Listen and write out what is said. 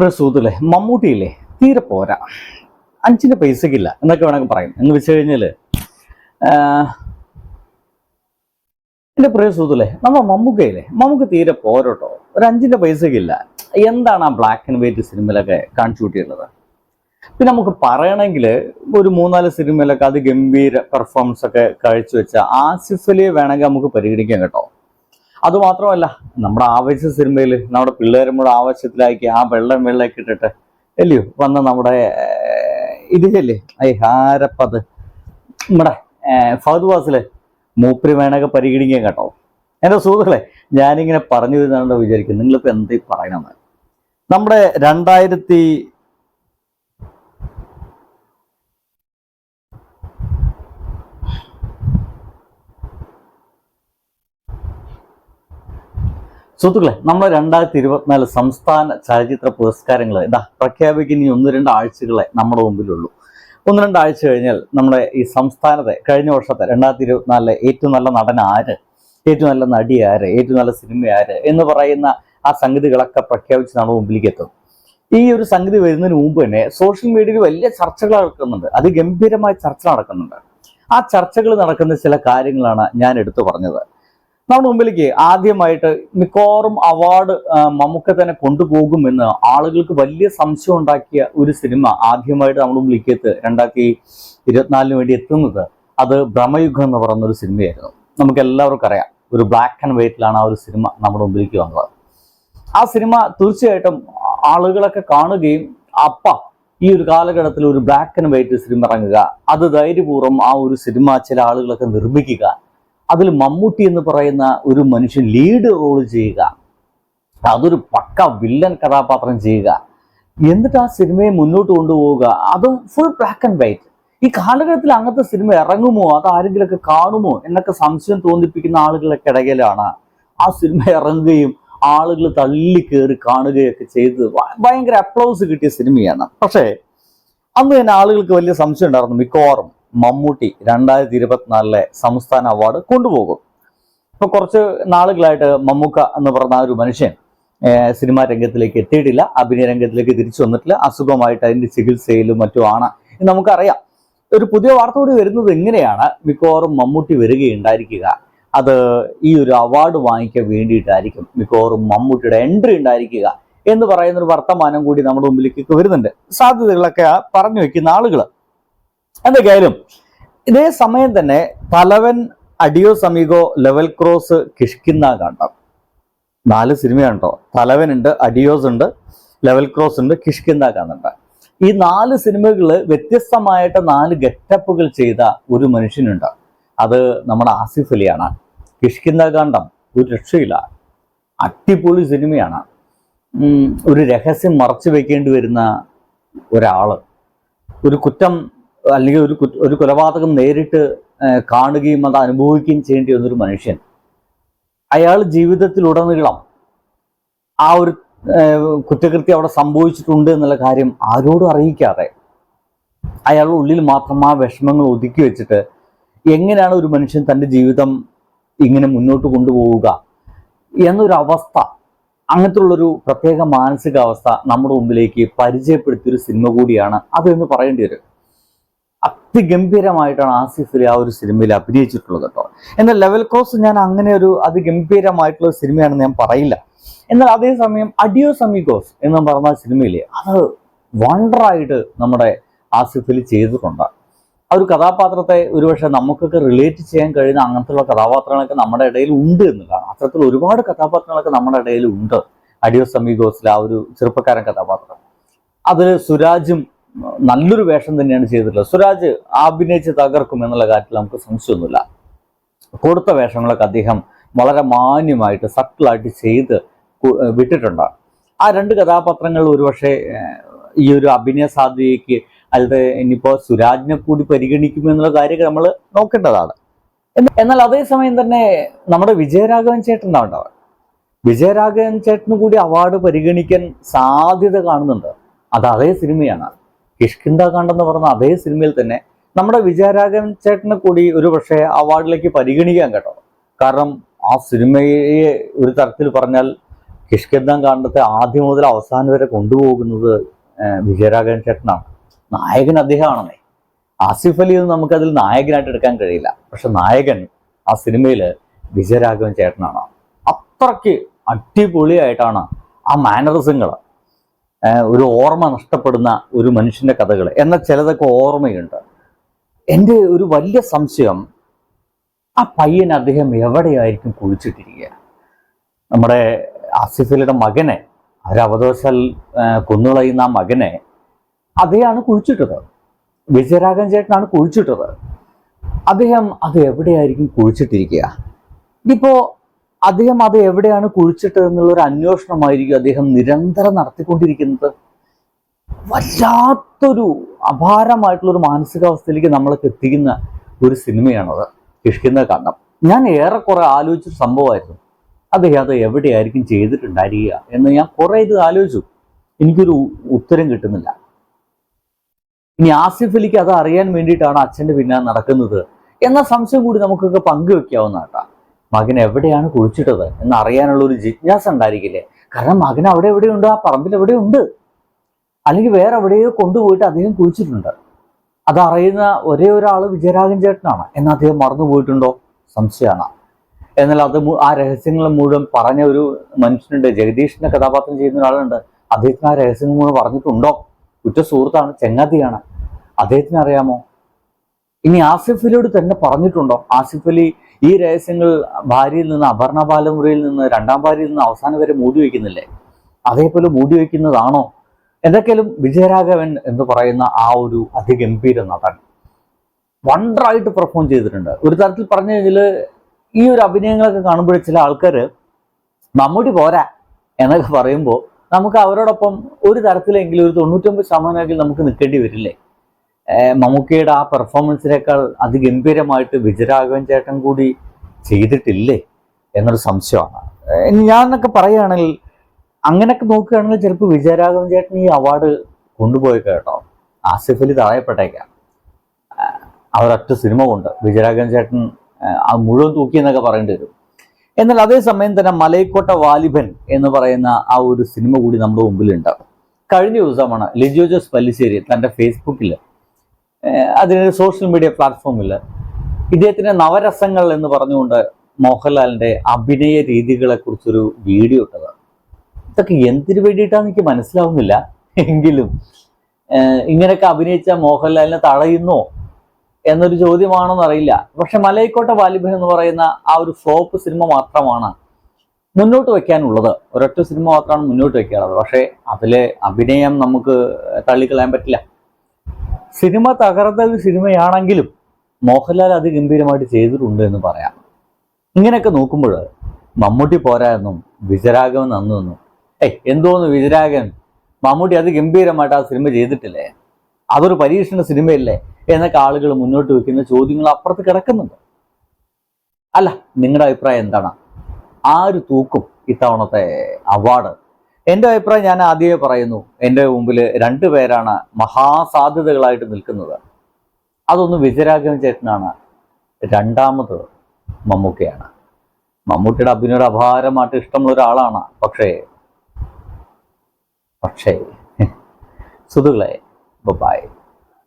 പ്രിയ സുഹൃത്തുക്കളെ മമ്മൂട്ടിയില്ലേ? തീരെ പോരാ. അഞ്ചിന് പൈസക്കില്ല എന്നൊക്കെ വേണമെങ്കിൽ പറയും. എന്ന് വെച്ച് കഴിഞ്ഞാൽ എന്റെ പ്രിയ സുഹൃത്തുല്ലേ നമ്മൾ മമ്മൂക്കയില്ലേ? മമ്മൂക്ക് തീരെ പോരട്ടോ. ഒരു അഞ്ചിന്റെ പൈസക്കില്ല. എന്താണ് ആ ബ്ലാക്ക് ആൻഡ് വൈറ്റ് സിനിമയിലൊക്കെ കാണിച്ചു കൂട്ടിയുള്ളത് പിന്നെ നമുക്ക് പറയണമെങ്കിൽ ഒരു മൂന്നാൽ സിനിമയിലൊക്കെ അത് ഗംഭീര പെർഫോമൻസ് ഒക്കെ കാഴ്ചവെച്ച ആസിഫലിയെ വേണമെങ്കിൽ നമുക്ക് പരിഗണിക്കാം കേട്ടോ. അതുമാത്രമല്ല നമ്മുടെ ആവശ്യ സിനിമയിൽ നമ്മുടെ പിള്ളേരും കൂടെ ആവശ്യത്തിലാക്കി ആ വെള്ളം വെള്ളമൊക്കെ ഇട്ടിട്ട് അല്ലയോ വന്ന നമ്മുടെ ഇതില്ലേ ഐ ഹാരപ്പത്. നമ്മുടെ ഫഹദ് വാസിലെ മൂപ്പര് വേണൊക്കെ പരിഗണിക്കാൻ കേട്ടോ. എന്റെ സുഹൃത്തുക്കളെ ഞാനിങ്ങനെ പറഞ്ഞു വരുന്നുണ്ടോ വിചാരിക്കും നിങ്ങളിപ്പോൾ എന്തേ പറയണമെന്ന്? നമ്മുടെ രണ്ടായിരത്തി സുഹൃത്തുക്കളെ നമ്മൾ രണ്ടായിരത്തി ഇരുപത്തിനാല് സംസ്ഥാന ചലച്ചിത്ര പുരസ്കാരങ്ങൾ ഇതാ പ്രഖ്യാപിക്കുന്ന ഒന്ന് രണ്ട് ആഴ്ചകളെ നമ്മുടെ മുമ്പിലുള്ളൂ. ഒന്ന് രണ്ടാഴ്ച കഴിഞ്ഞാൽ നമ്മുടെ ഈ സംസ്ഥാനത്തെ കഴിഞ്ഞ വർഷത്തെ രണ്ടായിരത്തി ഇരുപത്തിനാലിലെ ഏറ്റവും നല്ല നടൻ ആര്? ഏറ്റവും നല്ല നടി ആര്? ഏറ്റവും നല്ല സിനിമ ആര്? എന്ന് പറയുന്ന ആ സംഗതികളൊക്കെ പ്രഖ്യാപിച്ച് നമ്മുടെ മുമ്പിലേക്ക് എത്തും. ഈ ഒരു സംഗതി വരുന്നതിന് മുമ്പ് തന്നെ സോഷ്യൽ മീഡിയയിൽ വലിയ ചർച്ചകൾ നടക്കുന്നുണ്ട്. അതിഗംഭീരമായ ചർച്ച നടക്കുന്നുണ്ട്. ആ ചർച്ചകൾ നടക്കുന്ന ചില കാര്യങ്ങളാണ് ഞാൻ എടുത്തു പറഞ്ഞത്. നമ്മുടെ മുമ്പിലേക്ക് ആദ്യമായിട്ട് മിക്കവാറും അവാർഡ് മമ്മൂക്ക തന്നെ കൊണ്ടുപോകുമെന്ന് ആളുകൾക്ക് വലിയ സംശയം ഉണ്ടാക്കിയ ഒരു സിനിമ ആദ്യമായിട്ട് നമ്മുടെ മുമ്പിലേക്ക് എത്ത് രണ്ടായിരത്തി ഇരുപത്തിനാലിന് വേണ്ടി എത്തുന്നത്. അത് ഭ്രമയുഗം എന്ന് പറയുന്ന ഒരു സിനിമയായിരുന്നു. നമുക്ക് എല്ലാവർക്കും അറിയാം ഒരു ബ്ലാക്ക് ആൻഡ് വൈറ്റിലാണ് ആ ഒരു സിനിമ നമ്മുടെ മുമ്പിലേക്ക് വന്നത്. ആ സിനിമ തീർച്ചയായിട്ടും ആളുകളൊക്കെ കാണുകയും അപ്പ ഈ ഒരു കാലഘട്ടത്തിൽ ഒരു ബ്ലാക്ക് ആൻഡ് വൈറ്റ് സിനിമ ഇറങ്ങുക. അത് ധൈര്യപൂർവം ആ ഒരു സിനിമ ചില ആളുകളൊക്കെ നിർമ്മിക്കുക. അതിൽ മമ്മൂട്ടി എന്ന് പറയുന്ന ഒരു മനുഷ്യൻ ലീഡ് റോൾ ചെയ്യുക. അതൊരു പക്ക വില്ലൻ കഥാപാത്രം ചെയ്യുക. എന്നിട്ട് ആ സിനിമയെ മുന്നോട്ട് കൊണ്ടുപോവുക. അതും ഫുൾ ബ്ലാക്ക് ആൻഡ് വൈറ്റ് ഈ കാലഘട്ടത്തിൽ അങ്ങനത്തെ സിനിമ ഇറങ്ങുമോ? അത് ആരെങ്കിലുമൊക്കെ കാണുമോ? എന്നൊക്കെ സംശയം തോന്നിപ്പിക്കുന്ന ആളുകളൊക്കെ ഇടയിലാണ്. ആ സിനിമ ഇറങ്ങുകയും ആളുകൾ തള്ളി കയറി കാണുകയൊക്കെ ചെയ്ത് ഭയങ്കര അപ്ലൗസ് കിട്ടിയ സിനിമയാണ്. പക്ഷേ അന്ന് തന്നെ ആളുകൾക്ക് വലിയ സംശയം ഉണ്ടായിരുന്നു മിക്കവാറും. മമ്മൂട്ടി രണ്ടായിരത്തി ഇരുപത്തിനാലിലെ സംസ്ഥാന അവാർഡ് കൊണ്ടുപോകും. ഇപ്പൊ കുറച്ച് നാളുകളായിട്ട് മമ്മൂക്ക എന്ന് പറഞ്ഞ ഒരു മനുഷ്യൻ സിനിമാ രംഗത്തിലേക്ക് എത്തിയിട്ടില്ല. അഭിനയ രംഗത്തിലേക്ക് തിരിച്ചു വന്നിട്ടില്ല. അസുഖമായിട്ട് അതിന്റെ ചികിത്സയിലും മറ്റുമാണ് നമുക്കറിയാം. ഒരു പുതിയ വാർത്ത കൂടി വരുന്നത് എങ്ങനെയാണ്? മിക്കവാറും മമ്മൂട്ടി വരികയുണ്ടായിരിക്കുക. അത് ഈ ഒരു അവാർഡ് വാങ്ങിക്കാൻ വേണ്ടിയിട്ടായിരിക്കും മിക്കവാറും മമ്മൂട്ടിയുടെ എൻട്രി ഉണ്ടായിരിക്കുക എന്ന് പറയുന്ന ഒരു വർത്തമാനം കൂടി നമ്മുടെ മുമ്പിലേക്ക് വരുന്നുണ്ട്. സാധ്യതകളൊക്കെ പറഞ്ഞു വെക്കുന്ന ആളുകൾ എന്തൊക്കെയായാലും ഇതേ സമയം തന്നെ തലവൻ അടിയോ സമീഗോ ലെവൽ ക്രോസ് കിഷ്കിന്ന കണ്ടം. നാല് സിനിമയാണ് കേട്ടോ തലവനുണ്ട് അഡിയോസ് ഉണ്ട് ലെവൽ ക്രോസ് ഉണ്ട് കിഷ്കിന്ന കാണുന്നുണ്ട് ഈ നാല് സിനിമകൾ വ്യത്യസ്തമായിട്ട് നാല് ഗെറ്റപ്പുകൾ ചെയ്ത ഒരു മനുഷ്യനുണ്ട്. അത് നമ്മുടെ ആസിഫ് അലിയാണ്. കിഷ്കിന്ന കാണ്ഡം ഒരു രക്ഷയില്ല. അടിപൊളി സിനിമയാണ്. ഒരു രഹസ്യം മറച്ചു വെക്കേണ്ടി വരുന്ന ഒരാൾ. ഒരു കുറ്റം അല്ലെങ്കിൽ ഒരു ഒരു കൊലപാതകം നേരിട്ട് കാണുകയും അത് അനുഭവിക്കുകയും ചെയ്യേണ്ടി വന്നൊരു മനുഷ്യൻ. അയാൾ ജീവിതത്തിലുടനീളം ആ ഒരു കുറ്റകൃത്യം അവിടെ സംഭവിച്ചിട്ടുണ്ട് എന്നുള്ള കാര്യം ആരോടും അറിയിക്കാതെ അയാളുടെ ഉള്ളിൽ മാത്രം ആ വിഷമങ്ങൾ ഒതുക്കി വെച്ചിട്ട് എങ്ങനെയാണ് ഒരു മനുഷ്യൻ തന്റെ ജീവിതം ഇങ്ങനെ മുന്നോട്ട് കൊണ്ടുപോവുക എന്നൊരു അവസ്ഥ അങ്ങനത്തെ ഉള്ളൊരു പ്രത്യേക മാനസികാവസ്ഥ നമ്മുടെ മുമ്പിലേക്ക് പരിചയപ്പെടുത്തിയൊരു സിനിമ കൂടിയാണ് അതെന്ന് പറയേണ്ടി വരും. അതിഗംഭീരമായിട്ടാണ് ആസിഫ് അലി ആ ഒരു സിനിമയിൽ അഭിനയിച്ചിട്ടുള്ളത് കേട്ടോ. എന്നാൽ ലെവൽ ക്രോസ് ഞാൻ അങ്ങനെ ഒരു അതിഗംഭീരമായിട്ടുള്ള സിനിമയാണെന്ന് ഞാൻ പറയില്ല. എന്നാൽ അതേസമയം അഡിയോ സമീഗോസ് എന്ന് പറഞ്ഞ സിനിമയിലെ അത് വണ്ടറായിട്ട് നമ്മുടെ ആസിഫ് അലി ചെയ്തിട്ടുണ്ട്. ആ ഒരു കഥാപാത്രത്തെ ഒരുപക്ഷെ നമുക്കൊക്കെ റിലേറ്റ് ചെയ്യാൻ കഴിയുന്ന അങ്ങനത്തെയുള്ള കഥാപാത്രങ്ങളൊക്കെ നമ്മുടെ ഇടയിൽ ഉണ്ട് എന്നുള്ളതാണ്. അത്തരത്തിൽ ഒരുപാട് കഥാപാത്രങ്ങളൊക്കെ നമ്മുടെ ഇടയിൽ ഉണ്ട്. അഡിയോ സമീകോസിലെ ആ ഒരു ചെറുപ്പക്കാരൻ കഥാപാത്രം. അതിൽ സുരാജും നല്ലൊരു വേഷം തന്നെയാണ് ചെയ്തിട്ടുള്ളത്. സുരാജ് അഭിനയിച്ച് തകർക്കും എന്നുള്ള കാര്യത്തിൽ നമുക്ക് സംശയമൊന്നുമില്ല. കൊടുത്ത വേഷങ്ങളൊക്കെ അദ്ദേഹം വളരെ മാന്യമായിട്ട് സട്ടിലായിട്ട് ചെയ്ത് വിട്ടിട്ടുണ്ട്. ആ രണ്ട് കഥാപാത്രങ്ങൾ ഒരുപക്ഷെ ഈ ഒരു അഭിനയ സാധ്യതയ്ക്ക് അല്ലാതെ ഇനിയിപ്പോൾ സുരാജിനെ കൂടി പരിഗണിക്കുമെന്നുള്ള കാര്യമൊക്കെ നമ്മൾ നോക്കേണ്ടതാണ്. എന്ന- എന്നാൽ അതേസമയം തന്നെ നമ്മുടെ വിജയരാഘവൻ ചേട്ടൻ ഉണ്ടാവുണ്ടാവുക വിജയരാഘവൻ ചേട്ടന് കൂടി അവാർഡ് പരിഗണിക്കാൻ സാധ്യത കാണുന്നുണ്ട്. അത് അതേ സിനിമയാണ്. കിഷ്കിന്ദ കാണ്ടെന്ന് പറഞ്ഞ അതേ സിനിമയിൽ തന്നെ നമ്മുടെ വിജയരാഘവൻ ചേട്ടനെ കൂടി ഒരു പക്ഷേ അവാർഡിലേക്ക് പരിഗണിക്കാൻ കേട്ടോ. കാരണം ആ സിനിമയെ ഒരു തരത്തിൽ പറഞ്ഞാൽ കിഷ്കിന്ദം കാണ്ടത്തെ ആദ്യം മുതൽ അവസാനം വരെ കൊണ്ടുപോകുന്നത് വിജയരാഘവൻ ചേട്ടനാണ്. നായകൻ അദ്ദേഹമാണെന്നേ. ആസിഫ് അലി ഒന്നും നമുക്കതിൽ നായകനായിട്ട് എടുക്കാൻ കഴിയില്ല. പക്ഷെ നായകൻ ആ സിനിമയിൽ വിജയരാഘവൻ ചേട്ടനാണ്. അത്രയ്ക്ക് അടിപൊളിയായിട്ടാണ് ആ മാനറിസങ്ങൾ ഒരു ഓർമ്മ നഷ്ടപ്പെടുന്ന ഒരു മനുഷ്യന്റെ കഥകൾ എന്നാൽ ചിലതൊക്കെ ഓർമ്മയുണ്ട്. എന്റെ ഒരു വലിയ സംശയം ആ പയ്യൻ അദ്ദേഹം എവിടെയായിരിക്കും കുഴിച്ചിട്ടിരിക്കുക നമ്മുടെ ആസിഫലിയുടെ മകനെ അവരവദോശാൽ കൊന്നുകളയുന്ന ആ മകനെ അദ്ദേഹമാണ് കുഴിച്ചിട്ടത്. വിജയരാഘവൻ ചേട്ടനാണ് കുഴിച്ചിട്ടത്. അദ്ദേഹം അത് എവിടെയായിരിക്കും കുഴിച്ചിട്ടിരിക്കുക? ഇനിയിപ്പോ അദ്ദേഹം അത് എവിടെയാണ് കുഴിച്ചിട്ടത് എന്നുള്ള ഒരു അന്വേഷണമായിരിക്കും അദ്ദേഹം നിരന്തരം നടത്തിക്കൊണ്ടിരിക്കുന്നത്. വല്ലാത്തൊരു അപാരമായിട്ടുള്ള ഒരു മാനസികാവസ്ഥയിലേക്ക് നമ്മളൊക്കെ എത്തിക്കുന്ന ഒരു സിനിമയാണത്. കിഷ്കിന്ന കണ്ണം ഞാൻ ഏറെക്കുറെ ആലോചിച്ചൊരു സംഭവമായിരുന്നു. അദ്ദേഹം അത് എവിടെയായിരിക്കും ചെയ്തിട്ടുണ്ടായിരിക്കുക എന്ന് ഞാൻ കുറെ ഇത് ആലോചിച്ചു. എനിക്കൊരു ഉത്തരം കിട്ടുന്നില്ല. ഇനി ആസിഫ് അലിക്ക് അത് അറിയാൻ വേണ്ടിയിട്ടാണ് അച്ഛന്റെ പിന്നാലെ നടക്കുന്നത്. എന്ന സംശയം കൂടി നമുക്കൊക്കെ പങ്കുവെക്കാവുന്ന കേട്ടാ. മകൻ എവിടെയാണ് കുഴിച്ചിട്ടത് എന്നറിയാനുള്ള ഒരു ജിജ്ഞാസ ഉണ്ടായിരിക്കില്ലേ? കാരണം മകൻ അവിടെ എവിടെയുണ്ട്? ആ പറമ്പിൽ എവിടെയുണ്ട്? അല്ലെങ്കിൽ വേറെ എവിടെയോ കൊണ്ടുപോയിട്ട് അദ്ദേഹം കുഴിച്ചിട്ടുണ്ട്. അത് അറിയുന്ന ഒരേ ഒരാൾ വിജയരാഘവൻ ചേട്ടനാണ്. എന്നാൽ അദ്ദേഹം മറന്നു പോയിട്ടുണ്ടോ? സംശയമാണ്. എന്നാൽ അത് ആ രഹസ്യങ്ങൾ മുഴുവൻ പറഞ്ഞ ഒരു മനുഷ്യനുണ്ട് ജഗദീഷിന്റെ കഥാപാത്രം ചെയ്യുന്ന ഒരാളുണ്ട്. അദ്ദേഹത്തിന് ആ രഹസ്യങ്ങൾ മുഴുവൻ പറഞ്ഞിട്ടുണ്ടോ? ഉറ്റ സുഹൃത്താണ് ചെങ്ങാതിയാണ്. അദ്ദേഹത്തിന് അറിയാമോ? ഇനി ആസിഫ് അലിയോട് തന്നെ പറഞ്ഞിട്ടുണ്ടോ? ആസിഫ് അലി ഈ രഹസ്യങ്ങൾ ഭാര്യയിൽ നിന്ന് അപർണ ബാലമുറിയിൽ നിന്ന് രണ്ടാം ഭാര്യയിൽ നിന്ന് അവസാനം വരെ മൂടി വയ്ക്കുന്നില്ലേ? അതേപോലെ മൂടി വയ്ക്കുന്നതാണോ? എന്തൊക്കെയാലും വിജയരാഘവൻ എന്ന് പറയുന്ന ആ ഒരു അതിഗംഭീര നടൻ. വണ്ടറായിട്ട് പെർഫോം ചെയ്തിട്ടുണ്ട്. ഒരു തരത്തിൽ പറഞ്ഞു കഴിഞ്ഞാൽ ഈ ഒരു അഭിനയങ്ങളൊക്കെ കാണുമ്പോൾ ചില ആൾക്കാർ മമ്മൂട്ടി പോരാ എന്നൊക്കെ പറയുമ്പോൾ നമുക്ക് അവരോടൊപ്പം ഒരു തരത്തിലെങ്കിലും ഒരു തൊണ്ണൂറ്റൊമ്പത് ശതമാനമെങ്കിലും നമുക്ക് നിൽക്കേണ്ടി വരില്ലേ? മമ്മൂക്കയുടെ ആ പെർഫോമൻസിനേക്കാൾ അതിഗംഭീരമായിട്ട് വിജയരാഘവൻ ചേട്ടൻ കൂടി ചെയ്തിട്ടില്ലേ എന്നൊരു സംശയമാണ്. ഞാൻ എന്നൊക്കെ പറയുകയാണെങ്കിൽ അങ്ങനെയൊക്കെ നോക്കുകയാണെങ്കിൽ ചിലപ്പോൾ വിജയരാഘവൻ ചേട്ടൻ ഈ അവാർഡ് കൊണ്ടുപോയി കേട്ടോ. അലി തടയപ്പെട്ടേക്കാം. അവരൊറ്റ സിനിമ കൊണ്ട് വിജയരാഘവൻ ചേട്ടൻ ആ മുഴുവൻ തൂക്കി എന്നൊക്കെ പറയേണ്ടി വരും. എന്നാൽ അതേസമയം തന്നെ മലൈക്കോട്ട വാലിബൻ എന്ന് പറയുന്ന ആ ഒരു സിനിമ കൂടി നമ്മുടെ മുമ്പിലുണ്ട്. കഴിഞ്ഞ ദിവസമാണ് ലിജോ ജോസ് പല്ലിശ്ശേരി തന്റെ ഫേസ്ബുക്കിൽ അതിനൊരു സോഷ്യൽ മീഡിയ പ്ലാറ്റ്ഫോമിൽ ഇദ്ദേഹത്തിന്റെ നവരസങ്ങൾ എന്ന് പറഞ്ഞുകൊണ്ട് മോഹൻലാലിന്റെ അഭിനയ രീതികളെ കുറിച്ചൊരു വീഡിയോ ഇട്ടതാണ്. ഇതൊക്കെ എന്തിനു വേണ്ടിയിട്ടാണ് എനിക്ക് മനസ്സിലാവുന്നില്ല. എങ്കിലും ഇങ്ങനെയൊക്കെ അഭിനയിച്ച മോഹൻലാലിനെ തടയുന്നോ എന്നൊരു ചോദ്യമാണെന്ന് അറിയില്ല. പക്ഷെ മലയിക്കോട്ട വാലിബൻ എന്ന് പറയുന്ന ആ ഒരു ഫ്ലോപ്പ് സിനിമ മാത്രമാണ് മുന്നോട്ട് വെക്കാനുള്ളത്. ഒരൊറ്റ സിനിമ മാത്രമാണ് മുന്നോട്ട് വെക്കാനുള്ളത്. പക്ഷേ അതിലെ അഭിനയം നമുക്ക് തള്ളിക്കളയാൻ പറ്റില്ല. സിനിമ തകർത്ത ഒരു സിനിമയാണെങ്കിലും മോഹൻലാൽ അതിഗംഭീരമായിട്ട് ചെയ്തിട്ടുണ്ട് എന്ന് പറയാം. ഇങ്ങനെയൊക്കെ നോക്കുമ്പോൾ മമ്മൂട്ടി പോരാ എന്നും വിജയരാഘവൻ നന്നു എന്നും. ഏയ് എന്തോന്ന് വിജരാഗൻ മമ്മൂട്ടി അതിഗംഭീരമായിട്ട് ആ സിനിമ ചെയ്തിട്ടില്ലേ? അതൊരു പരീക്ഷണ സിനിമയല്ലേ? എന്നൊക്കെ ആളുകൾ മുന്നോട്ട് വെക്കുന്ന ചോദ്യങ്ങൾ അപ്പുറത്ത് കിടക്കുന്നുണ്ട്. അല്ല നിങ്ങളുടെ അഭിപ്രായം എന്താണ്? ആ ഒരു തൂക്കും ഇത്തവണത്തെ അവാർഡ്? എന്റെ അഭിപ്രായം ഞാൻ ആദ്യമേ പറയുന്നു എന്റെ മുമ്പിൽ രണ്ടു പേരാണ് മഹാസാധ്യതകളായിട്ട് നിൽക്കുന്നത്. അതൊന്ന് വിജയരാഘവൻ ചേട്ടനാണ്. രണ്ടാമത് മമ്മൂക്കയാണ്. മമ്മൂട്ടിയുടെ അഭിനയുടെ അപാരമായിട്ട് ഇഷ്ടമുള്ള ഒരാളാണ്. പക്ഷേ പക്ഷേ സുഹൃത്തുക്കളെ ബൈ.